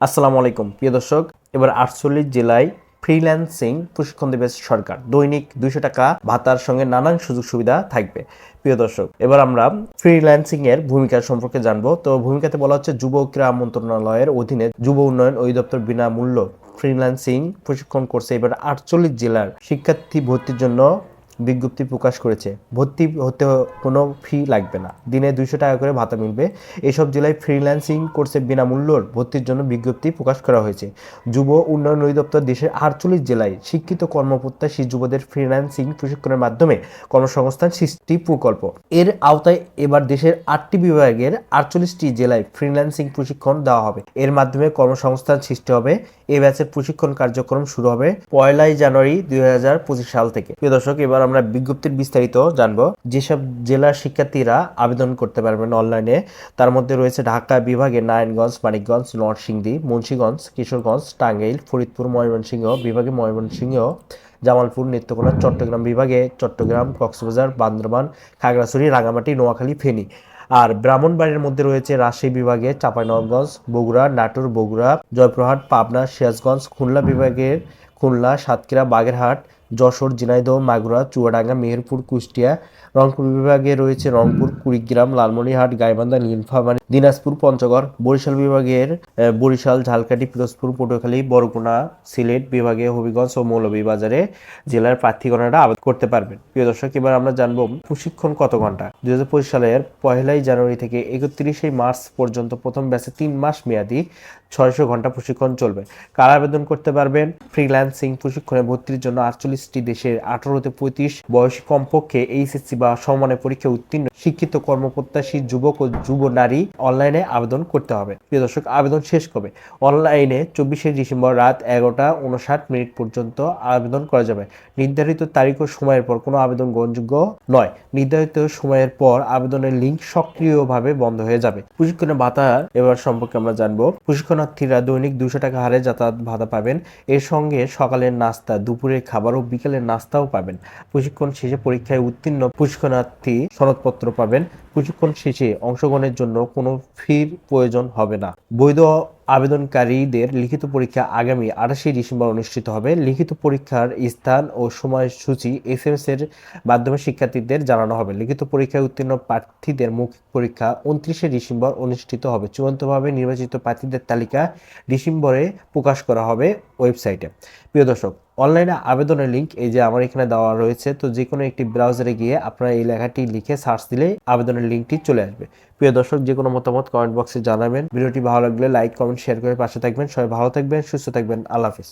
আসসালামু আলাইকুম। প্রিয় দর্শক, এবার আটচল্লিশ জেলায় ফ্রিল্যান্সিং প্রশিক্ষণ দেবে সরকার। দৈনিক দুইশো টাকা ভাতার সঙ্গে নানান সুযোগ সুবিধা থাকবে। প্রিয় দর্শক, এবার আমরা ফ্রিল্যান্সিং এর ভূমিকা সম্পর্কে জানব। তো ভূমিকাতে বলা হচ্ছে, যুব ক্রীড়া মন্ত্রণালয়ের অধীনে যুব উন্নয়ন অধিদপ্তর বিনামূল্য ফ্রিল্যান্সিং প্রশিক্ষণ করছে এবার আটচল্লিশ জেলার শিক্ষার্থী ভর্তির জন্য বিজ্ঞপ্তি প্রকাশ করেছে। ভর্তি হতে কোনো ফি লাগবে না। দিনে দুইশো টাকা করে ভাতা মিলবে। এসব জেলায় ফ্রিল্যান্সিং কোর্সে বিনামূল্যর ভর্তির জন্য বিজ্ঞপ্তি প্রকাশ করা হয়েছে। যুব উন্নয়ন অধিদপ্তর দেশের আটচল্লিশ জেলায় শিক্ষিত কর্মপ্রত্যাশী যুবদের ফ্রিল্যান্সিং প্রশিক্ষণের মাধ্যমে কর্মসংস্থান সৃষ্টি প্রকল্প। এর আওতায় এবার দেশের আটটি বিভাগের আটচল্লিশটি জেলায় ফ্রিল্যান্সিং প্রশিক্ষণ দেওয়া হবে। এর মাধ্যমে কর্মসংস্থান সৃষ্টি হবে। এই ব্যাচের প্রশিক্ষণ কার্যক্রম শুরু হবে পয়লাই জানুয়ারি দুই হাজার পঁচিশ সাল থেকে। প্রিয় দর্শক, এবার আমরা বিজ্ঞপ্তির বিস্তারিত জানব। যেসব জেলার শিক্ষার্থীরা আবেদন করতে পারবেন অনলাইনে, তার মধ্যে রয়েছে ঢাকা বিভাগে নারায়ণগঞ্জ, মানিকগঞ্জ, নরসিংদী, মুন্সীগঞ্জ, কিশোরগঞ্জ, টাঙ্গাইল, ফরিদপুর, ময়মনসিংহ বিভাগে ময়মনসিংহ, জামালপুর, নেত্রকোনা, চট্টগ্রাম বিভাগে চট্টগ্রাম, কক্সবাজার, বান্দরবান, খাগড়াছড়ি রাঙামাটি নোয়াখালী, ফেনী। আর ব্রাহ্মণবাড়ির মধ্যে রয়েছে রাজশাহী বিভাগে চাঁপাইনবাবগঞ্জ, বগুড়া, নাটোর, বগুড়া, জয়পুরহাট, পাবনা, সিরাজগঞ্জ, খুলনা বিভাগের খুলনা, সাতক্ষীরা, বাগেরহাট, যশোর, ঝিনাইদহ, মাগুরা, চুয়াডাঙ্গা, মেহেরপুর, কুষ্টিয়া, রংপুর বিভাগে রয়েছে রংপুর, কুড়িগ্রাম, লালমনিরহাট, গাইবান্ধা নীলফামারী দিনাজপুর, পঞ্চগড়, বরিশাল বিভাগের বরিশাল, ঝালকাঠি, পিরোজপুর, পটুয়াখালী, বরগুনা, সিলেট বিভাগে হবিগঞ্জ ও মৌলভীবাজারে জেলার প্রার্থীগণেরা আবেদন করতে পারবেন। প্রিয় দর্শক, এবার আমরা জানব প্রশিক্ষণ কত ঘণ্টা? দুই হাজার পঁচিশ সালের পহেলাই জানুয়ারি থেকে একত্রিশে মার্চ পর্যন্ত প্রথম ব্যাচে তিন মাস মেয়াদি ছয়শো ঘণ্টা প্রশিক্ষণ চলবে। কারা আবেদন করতে পারবেন? ফ্রিল্যান্সিং প্রশিক্ষণে ভর্তির জন্য আটচল্লিশটি দেশের আঠারো থেকে পঁয়ত্রিশ বয়সী কমপক্ষে এইচএসসি বা সমানের পরীক্ষা উত্তীর্ণ শিক্ষিত কর্মপ্রত্যাশী যুবক ও যুব নারী অনলাইনে আবেদন করতে হবে। প্রিয় দর্শক, আবেদন শেষ কবে? অনলাইনে চব্বিশে ডিসেম্বর রাত এগারোটা উনষাট মিনিট পর্যন্ত আবেদন করা যাবে। নির্ধারিত তারিখ ও সময়ের পর কোনো আবেদন গ্রহণযোগ্য নয়। নির্ধারিত সময়ের পর আবেদনের লিঙ্ক সক্রিয়ভাবে বন্ধ হয়ে যাবে। প্রশিক্ষণের ভাতা এবার সম্পর্কে আমরা জানব। প্রশিক্ষণার্থীরা দৈনিক দুশো টাকা হারে যাতায়াত ভাতা পাবেন। এর সঙ্গে সকালের নাস্তা, দুপুরের খাবার ও বিকেলের নাস্তাও পাবেন। প্রশিক্ষণ শেষে পরীক্ষায় উত্তীর্ণ প্রশিক্ষণার্থী সনদপত্র পাবেন। প্রশিক্ষণ শেষে অংশগ্রহণের জন্য কোনো ফির প্রয়োজন হবে না। বৈধ আবেদনকারীদের লিখিত পরীক্ষা আগামী আঠাশে ডিসেম্বর অনুষ্ঠিত হবে। লিখিত পরীক্ষার স্থান ও সময়সূচি এস এম এস এর মাধ্যমে শিক্ষার্থীদের জানানো হবে। লিখিত পরীক্ষায় উত্তীর্ণ প্রার্থীদের মৌখিক পরীক্ষা উনত্রিশে ডিসেম্বর অনুষ্ঠিত হবে। চূড়ান্তভাবে নির্বাচিত প্রার্থীদের তালিকা ডিসেম্বরে প্রকাশ করা হবে ওয়েবসাইটে। প্রিয় দর্শক অনলাইনে আবেদনের লিঙ্ক এই যে আমার এখানে দেওয়া রয়েছে, তো যে কোনো একটি ব্রাউজারে গিয়ে আপনারা এই লেখাটি লিখে সার্চ দিলে আবেদনের লিঙ্কটি চলে আসবে। প্রিয় দর্শক যে কোনো মতামত কমেন্ট বক্সে জানাবেন। ভিডিওটি ভালো লাগলে লাইক, কমেন্ট, শেয়ার করে পাশে থাকবেন। সবাই ভালো থাকবেন, সুস্থ থাকবেন। আল্লাহ হাফিজ।